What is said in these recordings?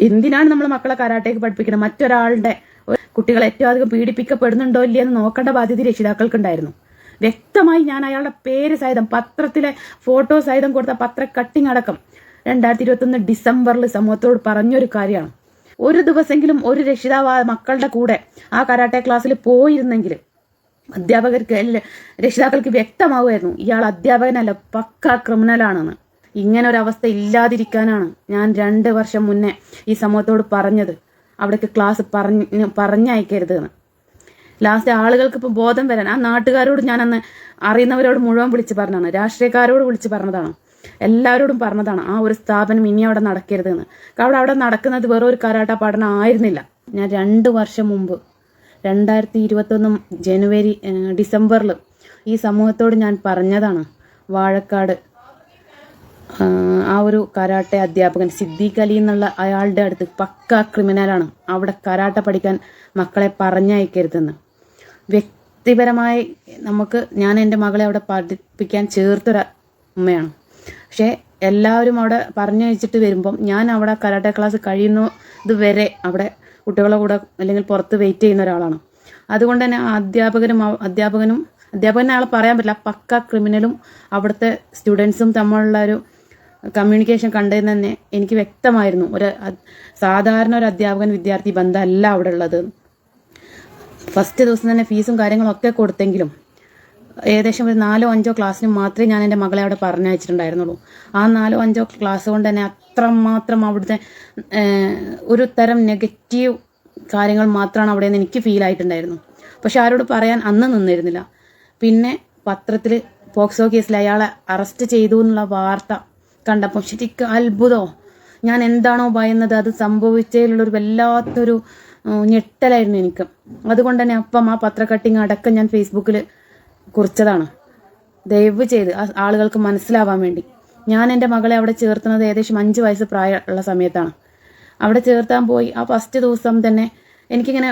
എന്തിനാണ് നമ്മൾ മക്കളെ കരാട്ടേക്ക് പഠിപ്പിക്കുന്നത് മറ്റൊരാളുടെ കുട്ടികൾ ഏറ്റവും അധികം പീഡിപ്പിക്കപ്പെടുന്നുണ്ടോ ഇല്ലയെന്ന് നോക്കേണ്ട ബാധ്യത രക്ഷിതാക്കൾക്കുണ്ടായിരുന്നു. വ്യക്തമായി ഞാൻ അയാളുടെ പേര് സഹിതം പത്രത്തിലെ ഫോട്ടോ സഹിതം കൊടുത്ത പത്ര കട്ടിങ് അടക്കം രണ്ടായിരത്തി ഇരുപത്തൊന്ന് ഡിസംബറിൽ സമൂഹത്തോട് പറഞ്ഞൊരു കാര്യമാണ്. ഒരു ദിവസമെങ്കിലും ഒരു രക്ഷിതാവ് മക്കളുടെ കൂടെ ആ കരാട്ടെ ക്ലാസ്സിൽ പോയിരുന്നെങ്കിൽ അധ്യാപകർക്ക് രക്ഷിതാക്കൾക്ക് വ്യക്തമാവുമായിരുന്നു ഇയാൾ അധ്യാപകനല്ല പക്ക ക്രിമിനലാണെന്ന് ഇങ്ങനെ ഒരു അവസ്ഥ ഇല്ലാതിരിക്കാനാണ് ഞാൻ രണ്ട് വർഷം മുന്നേ ഈ സമൂഹത്തോട് പറഞ്ഞത്. അവിടേക്ക് ക്ലാസ് പറഞ്ഞ് പറഞ്ഞയക്കരുത് എന്ന്. ലാസ്റ്റ് ആളുകൾക്ക് ഇപ്പോൾ ബോധം വരാൻ ആ നാട്ടുകാരോട് ഞാൻ അന്ന് അറിയുന്നവരോട് മുഴുവൻ വിളിച്ച് പറഞ്ഞതാണ്. രാഷ്ട്രീയക്കാരോട് വിളിച്ച് പറഞ്ഞതാണ്. എല്ലാവരോടും പറഞ്ഞതാണ് ആ ഒരു സ്ഥാപനം ഇനി അവിടെ നടക്കരുതെന്ന് അവിടെ അവിടെ നടക്കുന്നത് വേറെ ഒരു കരാട്ട പഠനം ആയിരുന്നില്ല. ഞാൻ രണ്ട് വർഷം മുമ്പ് രണ്ടായിരത്തി ഇരുപത്തൊന്ന് ജനുവരി ഡിസംബറിൽ ഈ സമൂഹത്തോട് ഞാൻ പറഞ്ഞതാണ് വാഴക്കാട് ആ ഒരു കരാട്ടെ അധ്യാപകൻ സിദ്ദീഖ് അലി എന്നുള്ള അയാളുടെ അടുത്ത് പക്ക ക്രിമിനലാണ്. അവിടെ കരാട്ട പഠിക്കാൻ മക്കളെ പറഞ്ഞയക്കരുതെന്ന്. വ്യക്തിപരമായി നമുക്ക് ഞാൻ എന്റെ മകളെ അവിടെ പഠിപ്പിക്കാൻ ചേർത്തൊരു ഉമ്മയാണ് പക്ഷേ എല്ലാവരും അവിടെ പറഞ്ഞു വെച്ചിട്ട് വരുമ്പം ഞാൻ അവിടെ കരാട്ടെ ക്ലാസ് കഴിയുന്നത് വരെ അവിടെ കുട്ടികളെ കൂടെ അല്ലെങ്കിൽ പുറത്ത് വെയിറ്റ് ചെയ്യുന്ന ഒരാളാണ്. അതുകൊണ്ട് തന്നെ അധ്യാപകരും അധ്യാപകനും അധ്യാപകനും ആളെ പറയാൻ പറ്റില്ല. പക്ക ക്രിമിനലും അവിടുത്തെ സ്റ്റുഡൻസും തമ്മിലുള്ള ഒരു കമ്മ്യൂണിക്കേഷൻ കണ്ടതിന് തന്നെ എനിക്ക് വ്യക്തമായിരുന്നു. ഒരു സാധാരണ ഒരു അധ്യാപകൻ വിദ്യാർത്ഥി ബന്ധമല്ല അവിടെ ഉള്ളത്. ഫസ്റ്റ് ദിവസം തന്നെ ഫീസും കാര്യങ്ങളും ഒക്കെ കൊടുത്തെങ്കിലും ഏകദേശം ഒരു നാലോ അഞ്ചോ ക്ലാസ്സിന് മാത്രമേ ഞാൻ എന്റെ മകളെ അവിടെ പറഞ്ഞയച്ചിട്ടുണ്ടായിരുന്നുള്ളൂ. ആ നാലോ അഞ്ചോ ക്ലാസ് കൊണ്ട് തന്നെ അത്രമാത്രം അവിടുത്തെ ഒരു തരം നെഗറ്റീവ് കാര്യങ്ങൾ മാത്രമാണ് അവിടെ നിന്ന് എനിക്ക് ഫീൽ ആയിട്ടുണ്ടായിരുന്നു. പക്ഷെ ആരോട് പറയാൻ അന്ന് നിന്നിരുന്നില്ല. പിന്നെ പത്രത്തിൽ പോക്സോ കേസിൽ അയാളെ അറസ്റ്റ് ചെയ്തു എന്നുള്ള വാർത്ത കണ്ടപ്പോൾ ശരിക്കും അത്ഭുതമോ ഞാൻ എന്താണോ ഭയന്നത്? അത് സംഭവിച്ചതിലുള്ളൊരു വല്ലാത്തൊരു ഞെട്ടലായിരുന്നു എനിക്ക്. അതുകൊണ്ട് തന്നെ അപ്പം ആ പത്ര കട്ടിങ് അടക്കം ഞാൻ ഫേസ്ബുക്കിൽ കുറിച്ചതാണ്. ദയവ് ചെയ്ത് ആളുകൾക്ക് മനസ്സിലാവാൻ വേണ്ടി. ഞാൻ എന്റെ മകളെ അവിടെ ചേർത്തുന്നത് ഏകദേശം അഞ്ച് വയസ്സ് പ്രായമുള്ള സമയത്താണ്. അവിടെ ചേർത്താൻ പോയി. ആ ഫസ്റ്റ് ദിവസം തന്നെ എനിക്കിങ്ങനെ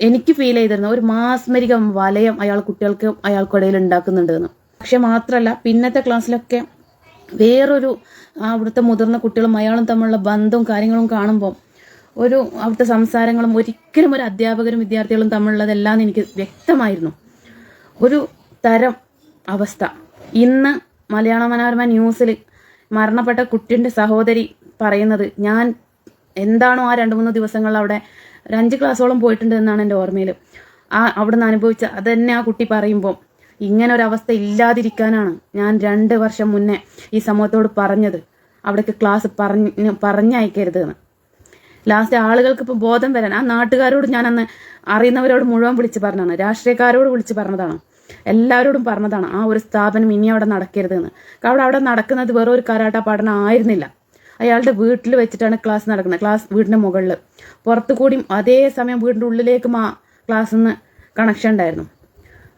എനിക്ക് ഫീൽ ചെയ്തിരുന്നു ഒരു മാസ്മരികം വലയം അയാൾ കുട്ടികൾക്ക് അയാൾക്കിടയിൽ ഉണ്ടാക്കുന്നുണ്ടെന്ന്. പക്ഷെ മാത്രമല്ല പിന്നത്തെ ക്ലാസ്സിലൊക്കെ വേറൊരു അവിടുത്തെ മുതിർന്ന കുട്ടികളും അയാളും തമ്മിലുള്ള ബന്ധവും കാര്യങ്ങളും കാണുമ്പോൾ ഒരു അവിടുത്തെ സംസാരങ്ങളും ഒരിക്കലും ഒരു അധ്യാപകരും വിദ്യാർത്ഥികളും തമ്മിലുള്ളതെല്ലാം എനിക്ക് വ്യക്തമായിരുന്നു. ഒരു തരം അവസ്ഥ. ഇന്ന് മലയാള മനോരമ ന്യൂസിൽ മരണപ്പെട്ട കുട്ടിന്റെ സഹോദരി പറയുന്നത് ഞാൻ എന്താണോ ആ രണ്ട് മൂന്ന് ദിവസങ്ങളിൽ അവിടെ ഒരു അഞ്ച് ക്ലാസ്സോളം പോയിട്ടുണ്ട് എന്നാണ് എന്റെ ഓർമ്മയിൽ ആ അവിടെ നിന്ന് അനുഭവിച്ച അതന്നെ ആ കുട്ടി പറയുമ്പോൾ ഇങ്ങനെ ഒരു അവസ്ഥ ഇല്ലാതിരിക്കാനാണ് ഞാൻ രണ്ട് വർഷം മുന്നേ ഈ സമൂഹത്തോട് പറഞ്ഞത്. അവിടേക്ക് ക്ലാസ് പറഞ്ഞ് പറഞ്ഞയക്കരുത് എന്ന്. ലാസ്റ്റ് ആളുകൾക്ക് ഇപ്പം ബോധം വരാൻ ആ നാട്ടുകാരോട് ഞാൻ അന്ന് അറിയുന്നവരോട് മുഴുവൻ വിളിച്ച് പറഞ്ഞതാണ്. രാഷ്ട്രീയക്കാരോട് വിളിച്ച് പറഞ്ഞതാണ്. എല്ലാവരോടും പറഞ്ഞതാണ് ആ ഒരു സ്ഥാപനം ഇനി അവിടെ നടക്കരുത് എന്ന്. കാരണം അവിടെ നടക്കുന്നത് വേറെ ഒരു കരാട്ട പഠനം ആയിരുന്നില്ല. അയാളുടെ വീട്ടിൽ വെച്ചിട്ടാണ് ക്ലാസ് നടക്കുന്നത്. ക്ലാസ് വീടിന്റെ മുകളിൽ പുറത്തു അതേ സമയം വീടിന്റെ ഉള്ളിലേക്കും ആ ക്ലാസ്സിൽ നിന്ന് കണക്ഷൻ ഉണ്ടായിരുന്നു.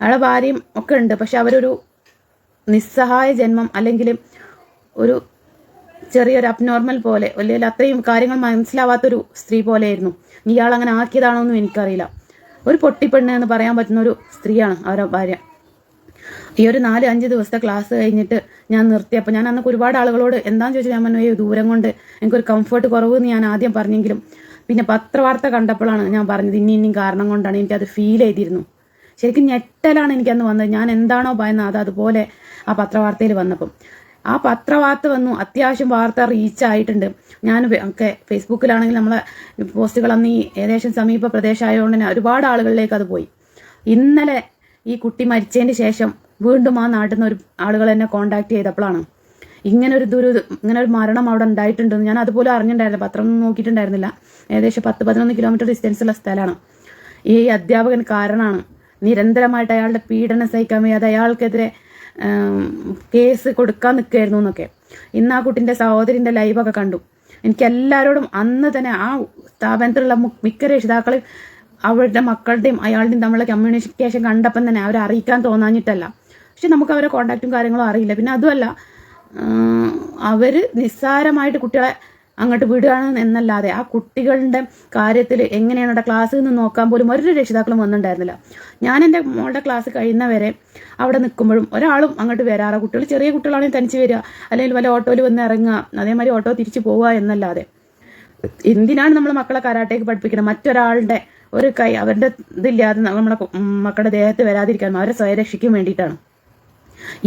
അയാളെ ഭാര്യയും ഒക്കെ ഉണ്ട്. പക്ഷെ അവരൊരു നിസ്സഹായ ജന്മം അല്ലെങ്കിൽ ഒരു ചെറിയൊരു അബ്നോർമൽ പോലെ അല്ലെങ്കിൽ അത്രയും കാര്യങ്ങൾ മനസ്സിലാവാത്തൊരു സ്ത്രീ പോലെയായിരുന്നു. ഇയാൾ അങ്ങനെ ആക്കിയതാണോ എന്നും എനിക്കറിയില്ല. ഒരു പൊട്ടിപ്പെണ്ണ് എന്ന് പറയാൻ പറ്റുന്ന ഒരു സ്ത്രീയാണ് അവരുടെ ഭാര്യ. ഈ ഒരു നാല് അഞ്ച് ദിവസത്തെ ക്ലാസ് കഴിഞ്ഞിട്ട് ഞാൻ നിർത്തിയപ്പോൾ ഞാൻ അന്നൊക്കെ ഒരുപാട് ആളുകളോട് എന്താണെന്ന് ചോദിച്ചാൽ ഞാൻ പറഞ്ഞു ദൂരം കൊണ്ട് എനിക്കൊരു കംഫർട്ട് കുറവ് എന്ന് ഞാൻ ആദ്യം പറഞ്ഞെങ്കിലും. പിന്നെ പത്രവാർത്ത കണ്ടപ്പോഴാണ് ഞാൻ പറഞ്ഞത് ഇനി ഇനിയും കാരണം കൊണ്ടാണ് എനിക്കത് ഫീൽ ചെയ്തിരുന്നു. ശരിക്കും ഞെട്ടലാണ് എനിക്കന്ന് വന്നത്. ഞാൻ എന്താണോ ഭയന്നത് അത് അതുപോലെ ആ പത്രവാർത്തയിൽ വന്നപ്പം. ആ പത്രവാർത്ത വന്നു. അത്യാവശ്യം വാർത്ത റീച്ച് ആയിട്ടുണ്ട്. ഞാൻ ഒക്കെ ഫേസ്ബുക്കിലാണെങ്കിൽ നമ്മളെ പോസ്റ്റുകൾ അന്ന് ഈ ഏകദേശം സമീപ പ്രദേശമായതുകൊണ്ട് തന്നെ ഒരുപാട് ആളുകളിലേക്ക് അത് പോയി. ഇന്നലെ ഈ കുട്ടി മരിച്ചതിന് ശേഷം വീണ്ടും ആ നാട്ടിൽ നിന്ന് ഒരു ആളുകൾ എന്നെ കോണ്ടാക്ട് ചെയ്തപ്പോഴാണ്. ഇങ്ങനെ ഒരു ദുരു ഇങ്ങനെ ഒരു മരണം അവിടെ ഉണ്ടായിട്ടുണ്ടെന്ന് ഞാൻ അതുപോലെ അറിഞ്ഞിട്ടുണ്ടായിരുന്നു പത്രം നോക്കിയിട്ടുണ്ടായിരുന്നില്ല. ഏകദേശം പത്ത് പതിനൊന്ന് കിലോമീറ്റർ ഡിസ്റ്റൻസുള്ള സ്ഥലമാണ്. ഈ അധ്യാപകൻ കാരണമാണ് നിരന്തരമായിട്ട് അയാളുടെ പീഡനം സഹിക്കാൻ വയ്യാതെ അയാൾക്കെതിരെ കേസ് കൊടുക്കാൻ നിൽക്കുകയായിരുന്നു എന്നൊക്കെ. ഇന്ന് ആ കുട്ടിന്റെ സഹോദരിന്റെ ലൈവൊക്കെ കണ്ടു. എനിക്ക് എല്ലാവരോടും അന്ന് തന്നെ ആ സ്ഥാപനത്തിലുള്ള മിക്ക രക്ഷിതാക്കൾ അവരുടെ മക്കളുടെയും അയാളുടെയും തമ്മിലുള്ള കമ്മ്യൂണിക്കേഷൻ കണ്ടപ്പം തന്നെ അവരെ അറിയിക്കാൻ തോന്നാഞ്ഞിട്ടല്ല. പക്ഷെ നമുക്ക് അവരെ കോണ്ടാക്റ്റും കാര്യങ്ങളും അറിയില്ല. പിന്നെ അതുമല്ല അവർ നിസ്സാരമായിട്ട് കുട്ടികളെ അങ്ങോട്ട് വിടുകയാണ് എന്നല്ലാതെ ആ കുട്ടികളുടെ കാര്യത്തിൽ എങ്ങനെയാണ് അവിടെ ക്ലാസ്സിൽ നിന്ന് നോക്കാൻ പോലും ഒരു രക്ഷിതാക്കളും വന്നിട്ടുണ്ടായിരുന്നില്ല. ഞാൻ എന്റെ മോളുടെ ക്ലാസ് കഴിയുന്നവരെ അവിടെ നിൽക്കുമ്പോഴും ഒരാളും അങ്ങോട്ട് വരാറ് കുട്ടികൾ ചെറിയ കുട്ടികളാണെങ്കിൽ തനിച്ച് വരിക അല്ലെങ്കിൽ വല്ല ഓട്ടോയിൽ വന്ന് ഇറങ്ങുക അതേമാതിരി ഓട്ടോ തിരിച്ചു പോവുക എന്നല്ലാതെ. എന്തിനാണ് നമ്മൾ മക്കളെ കരാട്ടേക്ക് പഠിപ്പിക്കുന്നത്? മറ്റൊരാളുടെ ഒരു കൈ അവരുടെ ഇതില്ലാതെ നമ്മുടെ മക്കളുടെ ദേഹത്ത് വരാതിരിക്കാൻ അവരെ സ്വയരക്ഷയ്ക്കും വേണ്ടിയിട്ടാണ്.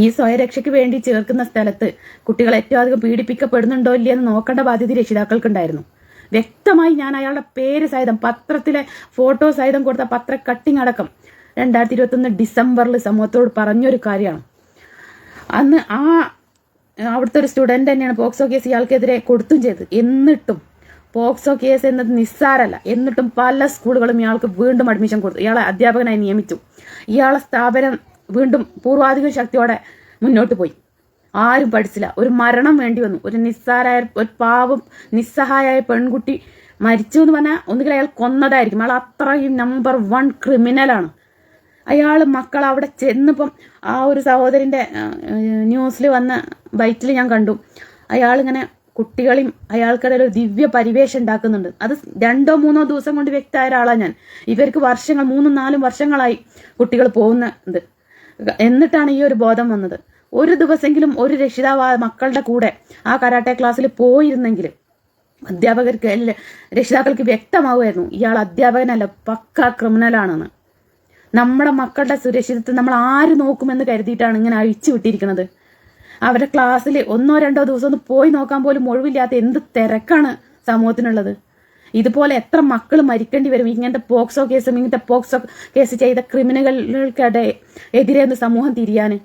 ഈ സ്വയരക്ഷയ്ക്ക് വേണ്ടി ചേർക്കുന്ന സ്ഥലത്ത് കുട്ടികൾ ഏറ്റവും അധികം പീഡിപ്പിക്കപ്പെടുന്നുണ്ടോ ഇല്ലയെന്ന് നോക്കേണ്ട ബാധ്യത രക്ഷിതാക്കൾക്കുണ്ടായിരുന്നു. വ്യക്തമായി ഞാൻ അയാളുടെ പേര് സഹിതം പത്രത്തിലെ ഫോട്ടോ സഹിതം കൊടുത്ത പത്ര കട്ടിങ് അടക്കം രണ്ടായിരത്തി ഇരുപത്തൊന്ന് ഡിസംബറിൽ സമൂഹത്തോട് പറഞ്ഞൊരു കാര്യമാണ്. അന്ന് ആ അവിടുത്തെ ഒരു സ്റ്റുഡന്റ് തന്നെയാണ് പോക്സോ കേസ് ഇയാൾക്കെതിരെ കൊടുത്തും ചെയ്ത് എന്നിട്ടും പോക്സോ കേസ് എന്നത് നിസ്സാരല്ല എന്നിട്ടും പല സ്കൂളുകളും ഇയാൾക്ക് വീണ്ടും അഡ്മിഷൻ കൊടുത്തു. ഇയാളെ അധ്യാപകനായി നിയമിച്ചു. ഇയാളെ സ്ഥാപനം വീണ്ടും പൂർവാധിക ശക്തിയോടെ മുന്നോട്ട് പോയി. ആരും പഠിച്ചില്ല. ഒരു മരണം വേണ്ടി വന്നു. ഒരു നിസ്സാരായ ഒരു പാവം നിസ്സഹായായ പെൺകുട്ടി മരിച്ചു എന്ന് പറഞ്ഞാൽ ഒന്നുകിൽ അയാൾ കൊന്നതായിരിക്കും. അയാൾ അത്രയും നമ്പർ വൺ ക്രിമിനലാണ് അയാൾ മക്കൾ അവിടെ ചെന്നിപ്പം ആ ഒരു സഹോദരിന്റെ ന്യൂസിൽ വന്ന ബൈറ്റിൽ ഞാൻ കണ്ടു. അയാളിങ്ങനെ കുട്ടികളെയും അയാൾക്കിടയിൽ ഒരു ദിവ്യ പരിവേഷം ഉണ്ടാക്കുന്നുണ്ട്. അത് രണ്ടോ മൂന്നോ ദിവസം കൊണ്ട് വ്യക്തമായ ഒരാളാണ് ഞാൻ. ഇവർക്ക് വർഷങ്ങൾ മൂന്നും നാലും വർഷങ്ങളായി കുട്ടികൾ പോകുന്നത്. എന്നിട്ടാണ് ഈ ഒരു ബോധം വന്നത്. ഒരു ദിവസമെങ്കിലും ഒരു രക്ഷിതാവ് ആ മക്കളുടെ കൂടെ ആ കരാട്ടെ ക്ലാസ്സിൽ പോയിരുന്നെങ്കിൽ അധ്യാപകർക്ക് രക്ഷിതാക്കൾക്ക് വ്യക്തമാവുമായിരുന്നു ഇയാൾ അധ്യാപകനല്ല പക്ക ക്രിമിനലാണെന്ന്. നമ്മുടെ മക്കളുടെ സുരക്ഷിതത്വം നമ്മൾ ആര് നോക്കുമെന്ന് കരുതിയിട്ടാണ് ഇങ്ങനെ അഴിച്ചു വിട്ടിരിക്കുന്നത് അവരുടെ ക്ലാസ്സിൽ ഒന്നോ രണ്ടോ ദിവസം ഒന്ന് പോയി നോക്കാൻ പോലും ഒഴിവില്ലാത്ത എന്ത് തിരക്കാണ് സമൂഹത്തിനുള്ളത്? ഇതുപോലെ എത്ര മക്കൾ മരിക്കേണ്ടി വരും? ഇങ്ങനത്തെ പോക്സോ കേസും ഇങ്ങനത്തെ പോക്സോ കേസ് ചെയ്ത ക്രിമിനലുകൾക്കിടെ എതിരെ സമൂഹം തിരിയാന്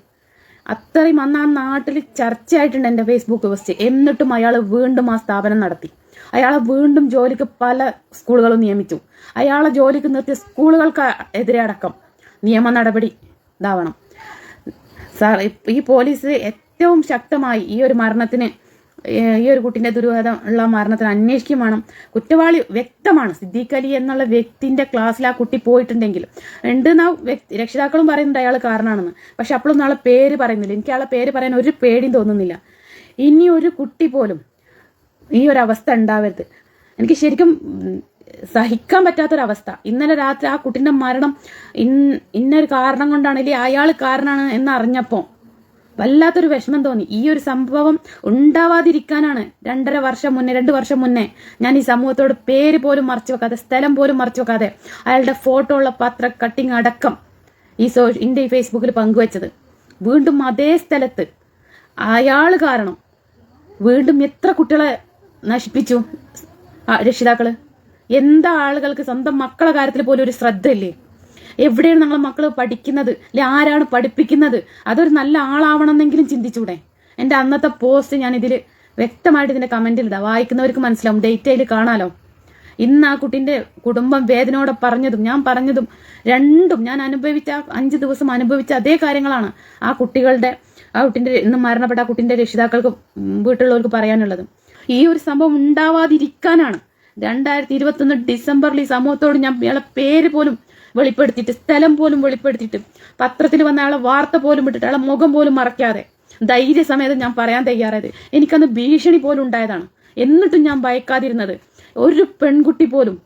അത്രയും അന്ന് ആ നാട്ടിൽ ചർച്ചയായിട്ടുണ്ട് എന്റെ ഫേസ്ബുക്ക് പോസ്റ്റ് എന്നിട്ടും അയാൾ വീണ്ടും ആ സ്ഥാപനം നടത്തി. അയാളെ വീണ്ടും ജോലിക്ക് പല സ്കൂളുകളും നിയമിച്ചു. അയാളെ ജോലിക്ക് നിർത്തിയ സ്കൂളുകൾക്ക് എതിരെ അടക്കം നിയമ നടപടി ഇതാവണം. സാർ ഈ പോലീസ് ഏറ്റവും ശക്തമായി ഈ ഒരു മരണത്തിന് ഈ ഒരു കുട്ടിന്റെ ദുരൂഹതം ഉള്ള മരണത്തിന് അന്വേഷിക്കും വേണം. കുറ്റവാളി വ്യക്തമാണ്. സിദ്ദീഖ് അലി എന്നുള്ള വ്യക്തിന്റെ ക്ലാസ്സിൽ ആ കുട്ടി പോയിട്ടുണ്ടെങ്കിൽ ഉണ്ട് എന്നാ വ്യക്തി രക്ഷിതാക്കളും പറയുന്നുണ്ട് അയാൾ കാരണമാണെന്ന് പക്ഷെ അപ്പോഴൊന്നും ആളെ പേര് പറയുന്നില്ല. എനിക്ക് ആളെ പേര് പറയാൻ ഒരു പേടിയും തോന്നുന്നില്ല. ഇനി ഒരു കുട്ടി പോലും ഈ ഒരു അവസ്ഥ ഉണ്ടാവരുത്. എനിക്ക് ശരിക്കും സഹിക്കാൻ പറ്റാത്തൊരവസ്ഥ. ഇന്നലെ രാത്രി ആ കുട്ടിന്റെ മരണം ഇന്ന ഇന്നൊരു കാരണം കൊണ്ടാണ് ഇല്ലേ? അയാൾ കാരണമാണ് എന്ന് അറിഞ്ഞപ്പോൾ വല്ലാത്തൊരു വിഷമം തോന്നി. ഈ ഒരു സംഭവം ഉണ്ടാവാതിരിക്കാനാണ് രണ്ടര വർഷം മുന്നേ രണ്ട് വർഷം മുന്നേ ഞാൻ ഈ സമൂഹത്തോട് പേര് പോലും മറച്ചു വെക്കാതെ സ്ഥലം പോലും മറച്ചു വെക്കാതെ അയാളുടെ ഫോട്ടോ ഉള്ള പത്ര കട്ടിങ് അടക്കം ഈ സോ എന്റെ ഈ ഫേസ്ബുക്കിൽ പങ്കുവച്ചത്. വീണ്ടും അതേ സ്ഥലത്ത് അയാൾ കാരണം വീണ്ടും എത്ര കുട്ടികളെ നശിപ്പിച്ചു? രക്ഷിതാക്കൾ. എന്താ ആളുകൾക്ക് സ്വന്തം മക്കളെ കാര്യത്തിൽ പോലും ഒരു ശ്രദ്ധയില്ലേ? എവിടെയാണ് നമ്മളെ മക്കൾ പഠിക്കുന്നത്? അല്ലെ ആരാണ് പഠിപ്പിക്കുന്നത്? അതൊരു നല്ല ആളാവണമെന്നെങ്കിലും ചിന്തിച്ചൂടെ. എന്റെ അന്നത്തെ പോസ്റ്റ് ഞാൻ ഇതിൽ വ്യക്തമായിട്ട് ഇതിന്റെ കമന്റിൽ ഇതാ വായിക്കുന്നവർക്ക് മനസ്സിലാവും. ഡേറ്റയിൽ കാണാലോ. ഇന്ന് ആ കുട്ടിന്റെ കുടുംബം വേദനയോടെ പറഞ്ഞതും ഞാൻ പറഞ്ഞതും രണ്ടും ഞാൻ അനുഭവിച്ച അഞ്ച് ദിവസം അനുഭവിച്ച അതേ കാര്യങ്ങളാണ് ആ കുട്ടികളുടെ ആ കുട്ടിന്റെ ഇന്ന് മരണപ്പെട്ട ആ കുട്ടിന്റെ രക്ഷിതാക്കൾക്ക് വീട്ടിലുള്ളവർക്ക് പറയാനുള്ളത്. ഈ ഒരു സംഭവം ഉണ്ടാവാതിരിക്കാനാണ് രണ്ടായിരത്തി ഇരുപത്തൊന്ന് ഡിസംബറിൽ ഈ സമൂഹത്തോട് ഞാൻ ഇയാളെ പേര് പോലും വെളിപ്പെടുത്തിയിട്ട് സ്ഥലം പോലും വെളിപ്പെടുത്തിയിട്ട് പത്രത്തിൽ വന്ന ആളെ വാർത്ത പോലും ഇട്ടിട്ട് ആളെ മുഖം പോലും മറക്കാതെ ധൈര്യസമേതം ഞാൻ പറയാൻ തയ്യാറായത്. എനിക്കന്ന് ഭീഷണി പോലും ഉണ്ടായതാണ്. എന്നിട്ടും ഞാൻ ഭയക്കാതിരുന്നത് ഒരു പെൺകുട്ടി പോലും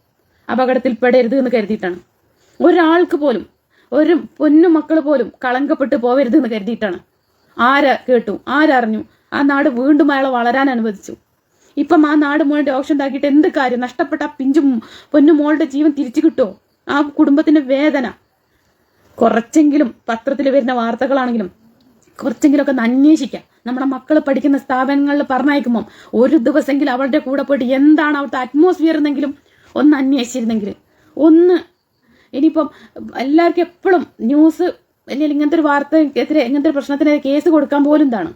അപകടത്തിൽ പെടരുത് എന്ന് കരുതിയിട്ടാണ്. ഒരാൾക്ക് പോലും ഒരു പൊന്നു മക്കൾ പോലും കളങ്കപ്പെട്ട് പോവരുത് എന്ന് കരുതിയിട്ടാണ്. ആര് കേട്ടു? ആരറിഞ്ഞു ആ നാട് വീണ്ടും അയാളെ വളരാൻ അനുവദിച്ചു. ഇപ്പം ആ നാട് മുഴുവൻ ഓപ്ഷൻ ഉണ്ടാക്കിയിട്ട് എന്ത് കാര്യം? നഷ്ടപ്പെട്ട പിഞ്ചു പൊന്നു മോളുടെ ജീവൻ തിരിച്ചു കിട്ടുമോ ആ കുടുംബത്തിന്റെ വേദന. കുറച്ചെങ്കിലും പത്രത്തിൽ വരുന്ന വാർത്തകളാണെങ്കിലും കുറച്ചെങ്കിലുമൊക്കെ ഒക്കെ അന്വേഷിക്കാം. നമ്മുടെ മക്കൾ പഠിക്കുന്ന സ്ഥാപനങ്ങളിൽ പറഞ്ഞയക്കുമ്പം ഒരു ദിവസമെങ്കിലും അവരുടെ കൂടെ പോയിട്ട് എന്താണ് അവിടുത്തെ അറ്റ്മോസ്ഫിയർ എന്നെങ്കിലും ഒന്ന് അന്വേഷിച്ചിരുന്നെങ്കിൽ ഒന്ന് ഇനിയിപ്പം എല്ലാവർക്കും എപ്പോഴും ന്യൂസ് അല്ലെങ്കിൽ ഇങ്ങനത്തെ ഒരു വാർത്തക്കെതിരെ ഇങ്ങനത്തെ ഒരു പ്രശ്നത്തിനെതിരെ കേസ് കൊടുക്കാൻ പോലും എന്താണ്?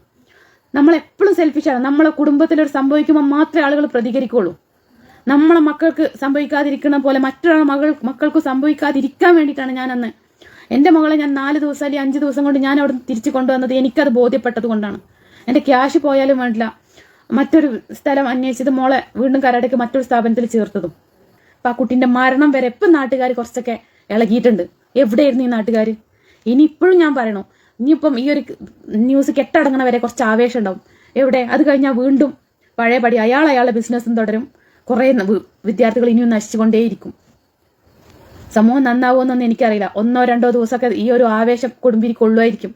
നമ്മളെപ്പോഴും സെൽഫിഷാണ് നമ്മളെ കുടുംബത്തിൽ ഒരു സംഭവിക്കുമ്പോൾ മാത്രമേ ആളുകൾ പ്രതികരിക്കുള്ളൂ. നമ്മളെ മക്കൾക്ക് സംഭവിക്കാതിരിക്കുന്ന പോലെ മറ്റൊരാളെ മകൾ മക്കൾക്ക് സംഭവിക്കാതിരിക്കാൻ വേണ്ടിയിട്ടാണ് ഞാൻ അന്ന് എന്റെ മകളെ ഞാൻ നാല് ദിവസം അല്ലെങ്കിൽ അഞ്ച് ദിവസം കൊണ്ട് ഞാൻ അവിടെ തിരിച്ചു കൊണ്ടുവന്നത് എനിക്കത് ബോധ്യപ്പെട്ടത് കൊണ്ടാണ്. എന്റെ ക്യാഷ് പോയാലും വേണ്ടില്ല. മറ്റൊരു സ്ഥലം അന്വേഷിച്ചത് മോളെ വീണ്ടും കരാടയ്ക്ക് മറ്റൊരു സ്ഥാപനത്തിൽ ചേർത്തതും. അപ്പൊ ആ കുട്ടിന്റെ മരണം വരെ ഇപ്പം നാട്ടുകാർ കുറച്ചൊക്കെ ഇളകിയിട്ടുണ്ട്. എവിടെയായിരുന്നു ഈ നാട്ടുകാർ ഇനി ഇപ്പോഴും ഞാൻ പറയണു? ഇനിയിപ്പം ഈ ഒരു ന്യൂസ് കെട്ടടങ്ങണ വരെ കുറച്ച് ആവേശം ഉണ്ടാവും. എവിടെ? അത് കഴിഞ്ഞാൽ വീണ്ടും പഴയപടി അയാൾ അയാളുടെ ബിസിനസ്സും തുടരും. കുറേ വിദ്യാർത്ഥികൾ ഇനിയും നശിച്ചുകൊണ്ടേയിരിക്കും. സമൂഹം നന്നാവുമെന്നൊന്നും എനിക്കറിയില്ല. ഒന്നോ രണ്ടോ ദിവസമൊക്കെ ഈ ഒരു ആവേശം കൊടുമ്പിരി കൊള്ളുമായിരിക്കും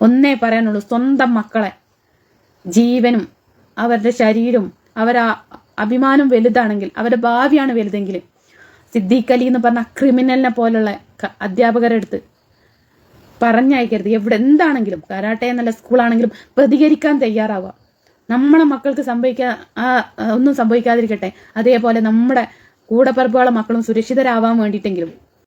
ഒന്നേ പറയാനുള്ളൂ സ്വന്തം മക്കളെ. ജീവനും അവരുടെ ശരീരവും അവരാ അഭിമാനം വലുതാണെങ്കിൽ അവരുടെ ഭാവിയാണ് വലുതെങ്കിൽ സിദ്ദീഖ് അലി എന്ന് പറഞ്ഞ ക്രിമിനലിനെ പോലുള്ള അധ്യാപകരെടുത്ത് പറഞ്ഞയക്കരുത്. എവിടെ എന്താണെങ്കിലും കരാട്ടെ എന്നുള്ള സ്കൂളാണെങ്കിലും പ്രതികരിക്കാൻ തയ്യാറാവുക. നമ്മളെ മക്കൾക്ക് സംഭവിക്കാ ഒന്നും സംഭവിക്കാതിരിക്കട്ടെ. അതേപോലെ നമ്മുടെ കൂടപ്പറപ്പുകളെ മക്കളും സുരക്ഷിതരാവാൻ വേണ്ടിയിട്ടെങ്കിലും.